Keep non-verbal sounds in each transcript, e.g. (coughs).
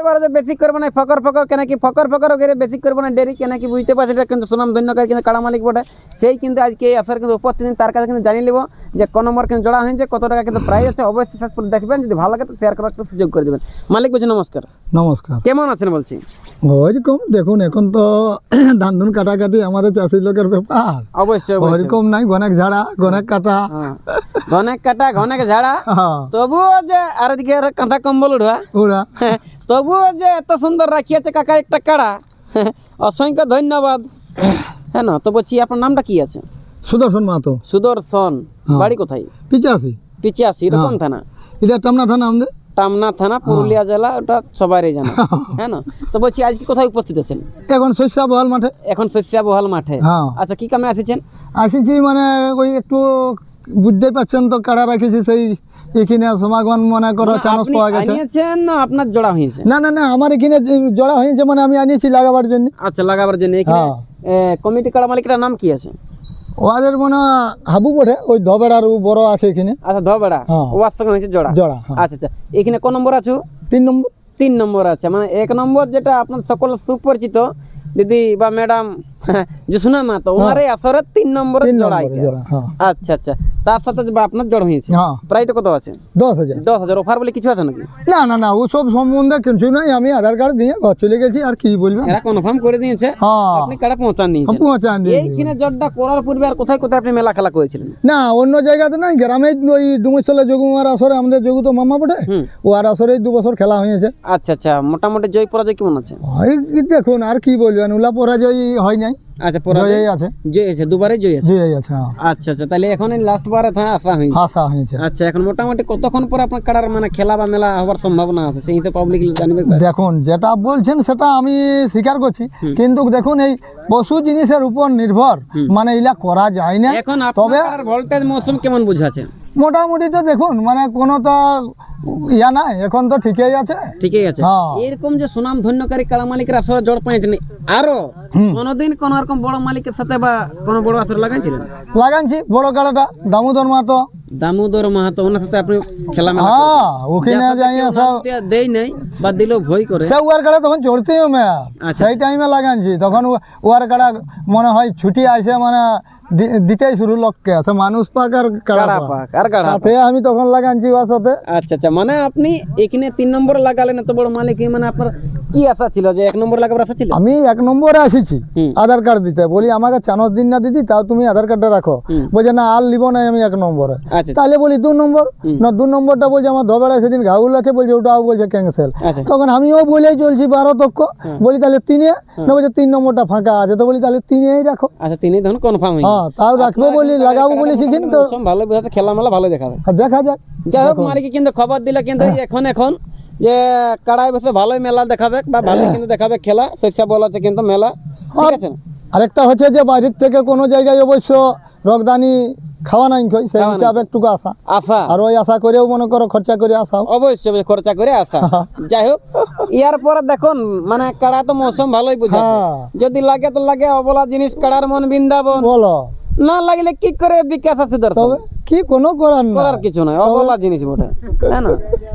যে বেশি করব না ফকর ফকর কেন কি ফকর ফকর করে বেশি করব না ডেরি কেন কি বুঝতে পারছি এটা কিন্তু সুনাম ধন্যকার কিন্তু কাড়া মালিক বটে। সেই কিন্তু আজকে এই আসার কিন্তু উপস্থিত তার কাছে কিন্তু জানিয়ে নেব যে কোন নম্বর কিন্তু জোড়া হয়েছে কত টাকা কিন্তু প্রাইস আছে অবশ্যই শেষ পর্যন্ত দেখবেন যদি ভালো লাগে তো শেয়ার করার সুযোগ করে দেবেন। মালিক বলছি নমস্কার। নমস্কার। কেমন আছেন বলছি? ওইরকম দেখুন এখন তো (coughs) ধান ধুন কাটাকাটি আমাদের চাষি লোকের ব্যাপার। অবশ্যই ওইরকম নাই গনেক ঝাড়া গনেক কাটা। হ্যাঁ। ঘনেক কাটা ঘনেক ঝাড়া। হ্যাঁ, তবুও যে আর দিকে কাঁথা কম্বল উঠা ওরা হ্যাঁ, তবুও যে এত সুন্দর রাখিয়েছে কাকা একটা কাড়া হ্যাঁ, অসংখ্য ধন্যবাদ। হ্যাঁ না তো বলছি আপনার নামটা কি আছে? সুদর্শন মাহাতো। সুদর্শন হ্যাঁ। বাড়ি কোথায়? পিচাশি। পিচিয়াশি এরকম থানা? এটা টামনা থানা আমাদের। টামনা থানা পুরুলিয়া জেলা ওটা সবারই জানা। হ্যাঁ। না? তো বলছি আজকে কোথায় উপস্থিত আছেন? এখন শস্যা বহাল মাঠে। এখন শস্যা বহাল মাঠে। হ্যাঁ। আচ্ছা কি কামে আসিছেন? আসিছি মানে ওই একটু বুঝতেই পারছেন তো কাড়া রাখিছি সেই এখানে সমাগম মনে করো চানস পাওয়া গেছে। না আপনার জোড়া হয়েছে? না না না আমার এখানে জোড়া হয়েছে মানে আমি আনিয়েছি লাগাবার জন্য। আচ্ছা লাগাবার জন্য। এখানে হ্যাঁ। কমিটি কাড়া মালিকের নাম কি আছে? ওদের মনে হাবু বটে ওই ধবেড়ার বড় আছে এখানে। আচ্ছা ধবেড়া। হ্যাঁ। ওয়ার সঙ্গে হয়েছে জোড়া? জোড়া হ্যাঁ। আচ্ছা আচ্ছা। এখানে কোন নম্বর আছো? তিন নম্বর। তিন নম্বর আছে। মানে এক নম্বর যেটা আপনার সকল সুপরিচিত দিদি বা ম্যাডাম জুসুনা মা তো ওনার আসরে তিন নম্বরে এটা। হ্যাঁ। আচ্ছা আচ্ছা। তার সাথে আপনার জড় হয়েছে হ্যাঁ। কত আছে? দশ হাজার। দশ হাজার। অফার বলে কিছু আছে নাকি? না না না ওসব সম্বন্ধে কিছু নাই। আমি আধার কার্ড দিয়ে ঘর চলে গেছি আর কি বলবেন এরা কনফার্ম করে দিয়েছে। হ্যাঁ। আপনি পৌঁছান দিয়েছেন? পৌঁছান দিয়ে এইখানে জটটা করার পূর্বে আর কোথায় কোথায় আপনি মেলা খেলা করেছিলেন? না অন্য জায়গাতে নাই। গ্রামে ওই ডুমুরশালা যোগুমার আসরে আমাদের যোগু তো মামা বটে। ও আর আসরে দু বছর খেলা হয়েছে। আচ্ছা আচ্ছা। মোটামুটি জয় পরাজয় কেমন আছে? হয় দেখুন আর কি বলবেন? ওলা পরাজয় হয় নাই আচ্ছা পরাজয় জয় আছে। জয় আছে দুবারে জয় আছে? জয় আছে হ্যাঁ। আচ্ছা আচ্ছা তাহলে এখন লাস্ট বারে থা আসা হয়েছে। আশা হয়েছে। আচ্ছা এখন মোটামুটি কতক্ষণ পরে আপনার কাড়ার মানে খেলা বা মেলা হওয়ার সম্ভাবনা আছে? সেই হিসেবে পাবলিক জানবে দেখুন যেটা বলছেন সেটা আমি স্বীকার করছি। কিন্তু দেখুন এই পশু জিনিসের উপর নির্ভর। মানে এগুলা করা যায় না। এখন আপনার ভোল্টেজ মৌসুম কেমন বুঝাচ্ছে মোটামুটি তো দেখুন মানে কোনো তো ইয়া নাই এখন তো ঠিকই আছে। ঠিকই আছে। হ্যাঁ। এরকম যে সুনাম ধন্যকারী কাড়া মালিকের আসরে জড় পাইছেন আরও? কোনোদিন কোন রকম বড় মালিকের সাথে বা কোনো বড় আসর লাগাইছিলেন? লাগানছি বড় কাড়াটা দামোদর মাহাতো। দামোদর মাহাতো ওনার সাথে আপনি খেলা মেলা হ্যাঁ ওখানে যাই সব। দেই নাই বা দিল ভয় করে। সে ওয়ার কাড়া তখন চড়তেই হবে। আচ্ছা। সেই টাইমে লাগানছি তখন ওয়ার কাড়া মনে হয় ছুটি আসে মানে দিতেই শুরু লোককে সে মানুষ পাক আর কাড়া পাক। আর কাড়া। তাতে আমি তখন লাগানছি সাথে আচ্ছা আচ্ছা মানে আপনি এখানে তিন নম্বর লাগালেন এত বড় মালিক মানে আপনার কি আশা ছিল যে এক নম্বর লাগাবার আশা ছিল? আমি এক নম্বরে আসিছি আধার কার্ড দিতে। বলি আমাকে চানস দিন না দিদি তাও তুমি আধার কার্ডটা রাখো। বলছে না আর লিব না আমি এক নম্বরে। আচ্ছা তাহলে বলি দু নম্বর? না দু নম্বরটা বলছে আমার ধবেড়ায় সেদিন ঘাউল আছে। বলছে ওটাও বলছে ক্যান্সেল আচ্ছা। তখন আমিও বলেই চলছি বারো তক্ষ বলি তাহলে তিনে? না বলছে তিন নম্বরটা ফাঁকা আছে। তো বলি তাহলে তিনেই রাখো। আচ্ছা তিনি তখন কনফার্ম হয়ে হ্যাঁ তাও রাখব বলি লাগাবো বলেছি কিন্তু ভালো বুঝাতে খেলা মেলা ভালো দেখাবে দেখা যাক যাই হোক মালিকে কিন্তু খবর দিলে কিন্তু এখন এখন যে কাড়াই বসে ভালোই মেলা দেখাবে বা ভালোই কিন্তু দেখাবে খেলা শস্য বল আছে কিন্তু মেলা ঠিক আছে? আরেকটা হচ্ছে যে বাইরের থেকে কোনো জায়গায় অবশ্য রগদানি খাওয়া নাই কই সেই হিসাবে একটু আশা। আশা। আর ওই আশা করেও মনে করো খরচা করে আসা অবশ্যই খরচা করে আসা (laughs) যাই হোক ইয়ার পরে দেখুন মানে কাড়া তো মৌসুম ভালোই বুঝাচ্ছে। হ্যাঁ। যদি লাগে তো লাগে অবলা জিনিস কাড়ার মন বৃন্দাবন। বলো। না লাগলে কি করে বিকাশ আছে দর্শন তবে কি কোনো করার না করার কিছু নয় অবলা জিনিস বটে তাই না?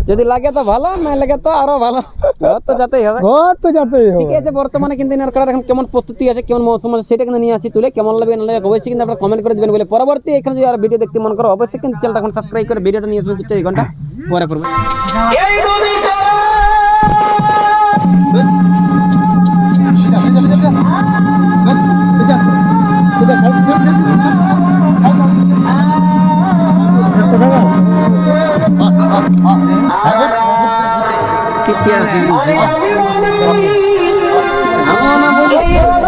যদি লাগে তো ভালো না লাগে তো আরও ভালো। ঘর তো যেতেই হবে। তো যাতেই হবে। ঠিক আছে বর্তমানে কিন্তু এনার এখন কেমন প্রস্তুতি আছে কেমন মৌসুম আছে সেটা কিন্তু নিয়ে আসি তুলে। কেমন লাগবে না লাগবে অবশ্যই কিন্তু আপনারা কমেন্ট করে দিবেন বলে। পরবর্তী এখানে যদি আর ভিডিও দেখতে মন করো অবশ্যই কিন্তু চ্যানেলটা এখন সাবস্ক্রাইব করে ভিডিওটা নিয়ে আসবেন এই ঘণ্টা। পরে পড়বে। পিছিয়ে আসি বলছি আমার না বলছি